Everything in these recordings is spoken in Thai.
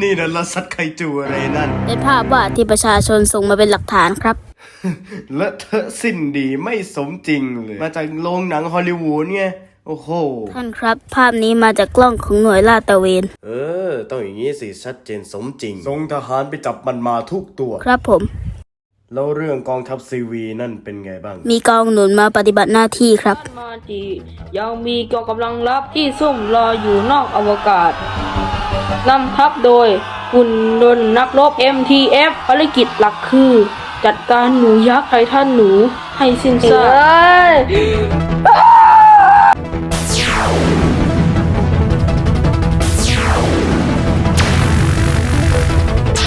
นี่นะละสัตว์ไคจูอะไรนั่น เป็นภาพวาดที่ประชาชนส่งมาเป็นหลักฐานครับ และเธอะสิ้นดีไม่สมจริงเลย มาจากโรงหนังฮอลลีวูดไงโอ้โห ท่านครับ ภาพนี้มาจากกล้องของหน่วยลาดตระเวน เออ ต้องอย่างนี้สิ ชัดเจนสมจริงส่งทหารไปจับมันมาทุกตัว ครับผม แล้วเรื่องกองทัพซีวีนั่นเป็นไงบ้าง มีกองหนุนมาปฏิบัติหน้าที่ครับ มาจียังมีกองกำลังลับที่ซุ่มรออยู่นอกอวกาศ นำทัพโดยหุ่นยนต์นักรบ MTF ภารกิจหลักคือ จัดการหนูยักษ์ไททันหนูให้สิ้นซาก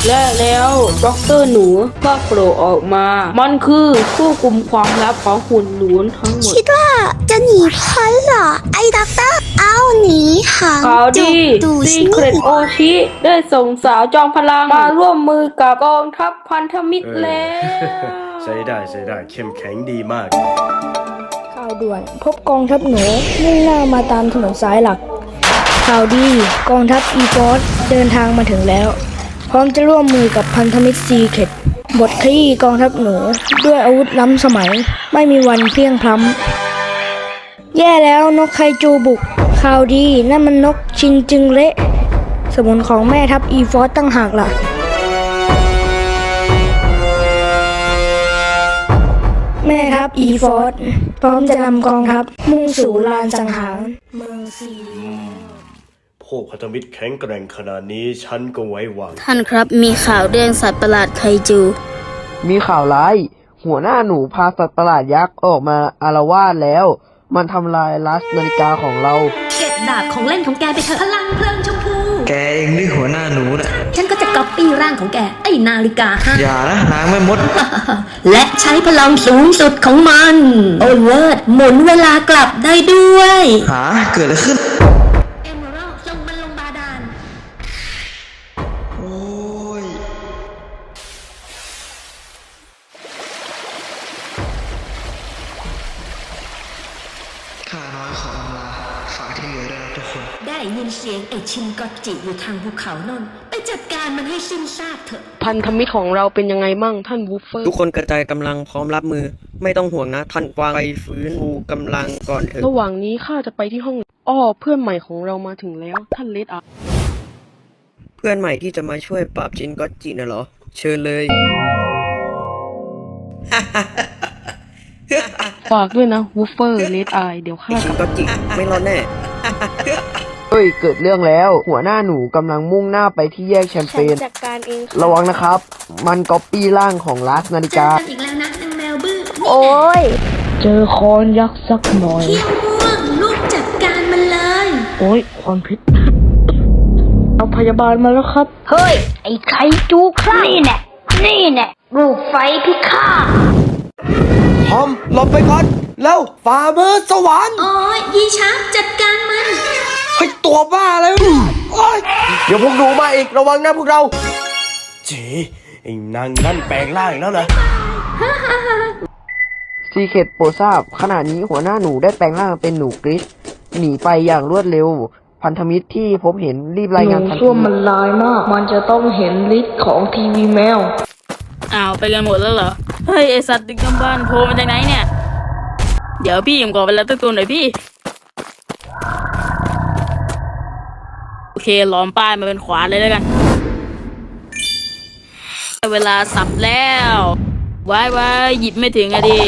และแล้วด็อกเตอร์หนูก็โผล่ออกมา มันคือผู้กุมความลับของหุ่นหนูทั้งหมด คิดว่าจะหนีพ้นเหรอ ไอ้ด็อกเตอร์ เอาหนีหางข่าวจุดีกดูซีชิเครตโอชิได้ส่งสาวจอมพลังมาร่วมมือกับกองทัพพันธมิตรเออแล้วใช้ได้ใช้ได้เข้มแข็งดีมากข่าวด่วนพบกองทัพหนูมุ่งหน้ามาตามถนนสายหลักข่าวดีกองทัพอีฟอสเดินทางมาถึงแล้วพ ร้อมจะร่วมมือกับพันธมิตรซีเคร็ตบทขยี้กองทัพหนู ด้วยอาวุธล้ำสมัยไม่มีวันเพียงพล้ำแย่แล้วนกไคจูบุกข่าวดีนั่นมันนกชินจึงเละสมุนของแม่ทัพอีฟอสตั้งหากล่ะ แม่ทัพอีฟอสพร้อมจะนำกองทัพมุ่งสู่ลานสังหารเมืองซี พวกพันธมิตรแข็งแกร่งขนาดนี้ฉันก็ไว้วาง ท่านครับมีข่าวเรื่องสัตว์ประหลาดไคจู มีข่าวร้าย หัวหน้าหนูพาสัตว์ประหลาดยักษ์ออกมาอารวาสแล้ว มันทำลายลัสนาฬิกาของเรา เก็บดาบของเล่นของแกไปเถอะพลังเพลิงชมพู แกเองนี่หัวหน้าหนูน่ะฉันก็จะก๊อปปี้ร่างของแก ไอ้นาฬิกาห้า อย่านะนางไม่มด และใช้พลังสูงสุดของมัน โอ้เลิศหมุนเวลากลับได้ด้วย หาเกิดอะไรขึ้น ข้าน้อยขออำลาฝากที่เหลือด้วยนะทุกคน ได้ยินเสียงไอ้ชินกอตจิอยู่ทางภูเขานนไปจัดการมันให้สิ้นซากเถอะ พันธมิตรของเราเป็นยังไงมั่งท่านวูฟเฟอร์ ทุกคนกระจายกำลังพร้อมรับมือ ไม่ต้องห่วงนะ ท่านกวางไปฟื้นฟูกำลังก่อนเถอะ ระหว่างนี้ข้าจะไปที่ห้อง อ้อเพื่อนใหม่ของเรามาถึงแล้ว ท่านเลดอาเพื่อนใหม่ที่จะมาช่วยปราบจินก็จิน่ะเหรอ เชิญเลย ฝากด้วยนะวูฟเฟอร์เลดอายเดี๋ยวข้าจิกนลับก็จิไม่รอดแน่ เฮ้ย เกิดเรื่องแล้ว หัวหน้าหนูกำลังมุ่งหน้าไปที่แยกแชมเปญจัดการเองระวังนะครับ มันก๊อปปี้ร่างของลัสนาฬิเจอกากันอีกแล้วนะนางแมวบื้อโอ้ยเจอคอนยักษ์สักหน่อย เขี้ยวม่วงลูกจัดการมันเลย โอ้ยความพิษเอาพยาบาลมาแล้วครับ เฮ้ย ไอ้ไข่จูครั่นี่แน่นี่แน่รูปไฟพิฆาต ทอมหลบไปก่อน แล้วฝ่ามือสวรรค์โอ้ยยีช้างจัดการมันเฮ้ยตัวบ้าอะไรวะเนี่ยโอ๊ยเดี๋ยวพวกหนูมาอีกระวังนะพวกเราจีไอ้นางนั่นแปลงร่างอีกแล้วเหรอซีเคตโปรทราบขณะนี้หัวหน้าหนูได้แปลงร่างเป็นหนูกริชหนีไปอย่างรวดเร็ว พันธมิตรที่พบเห็นรีบรายหงานูนทันส้วมทีมันลายมาก มันจะต้องเห็นฤทธิ์ของทีวีแมว อ้าวไปกันหมดแล้วเหรอ เฮ้ยไอสัตว์ดึกดำบานโผล่มาจากไหนเนี่ย เดี๋ยวพี่ผมขอเวลาตั้งตัวหน่อยพี่ โอเคล้อมป้ายมาเป็นขวานเลยแล้วกัน เวลาสับแล้วไว้ไว้หยิบไม่ถึงอะดิ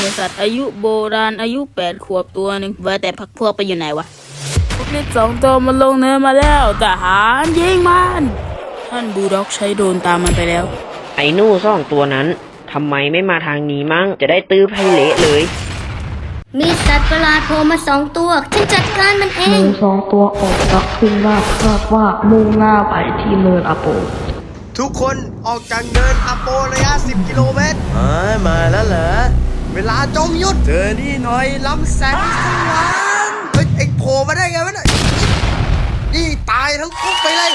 เป็นสัตว์อายุโบราณอายุแปดขวบตัวหนึ่งว่าแต่พักพวกไปอยู่ไหนวะ พวกนี้สองตัวมันลงเนินมาแล้วทหารยิงมัน ท่านบูลด็อกใช้โดรนตามมันไปแล้ว ไอ้หนู่ซ่องตัวนั้นทำไมไม่มาทางนี้มั่งจะได้ตื้อให้เละเลย มีสัตว์ประหลาดโผล่มาสองตัวฉันจัดการมันเอหนูงสองตัวออกจากขึ้นลาดคาดว่ามุ่งหน้าไปที่เนินอโป ทุกคนออกจากเนินอโประยะ 10 กิโลเมตรมามาแล้วเหรอ เวลาจงหยุดเจอนี่หน่อยลำแสงสว่างเฮ้ยเอ็ง โผล่มาได้ไงวะเนี่ยนี่ตายทั้งคุกไปเลย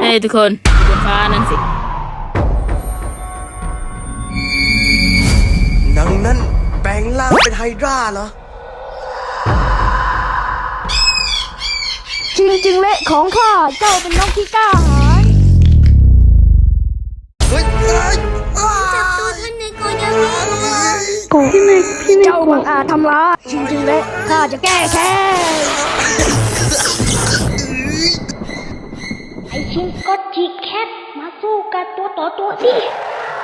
เฮ้ยทุกคนดูบนฟ้านั่นสินางนั้นเป็นไฮดราเหรอ จริงๆเละของข้าเจ้าเป็นนกที่กล้าหาญ โกพี่เมพี่เมเจ้าบังอาจทำร้ายจริงๆเละข้าจะแก้แค้นไอชิงก็จิแคทมาสู้กับตัวต่อตัวดิ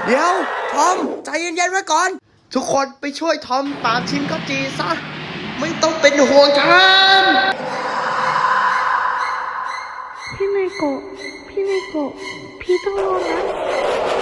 เดี๋ยวทอมใจเย็นๆไว้ก่อน ทุกคนไปช่วยทอมปราบชินก็จีซะไม่ต้องเป็นห่วงฉันพี่เมโกะพี่เมโกะพี่ต้องรอดนะ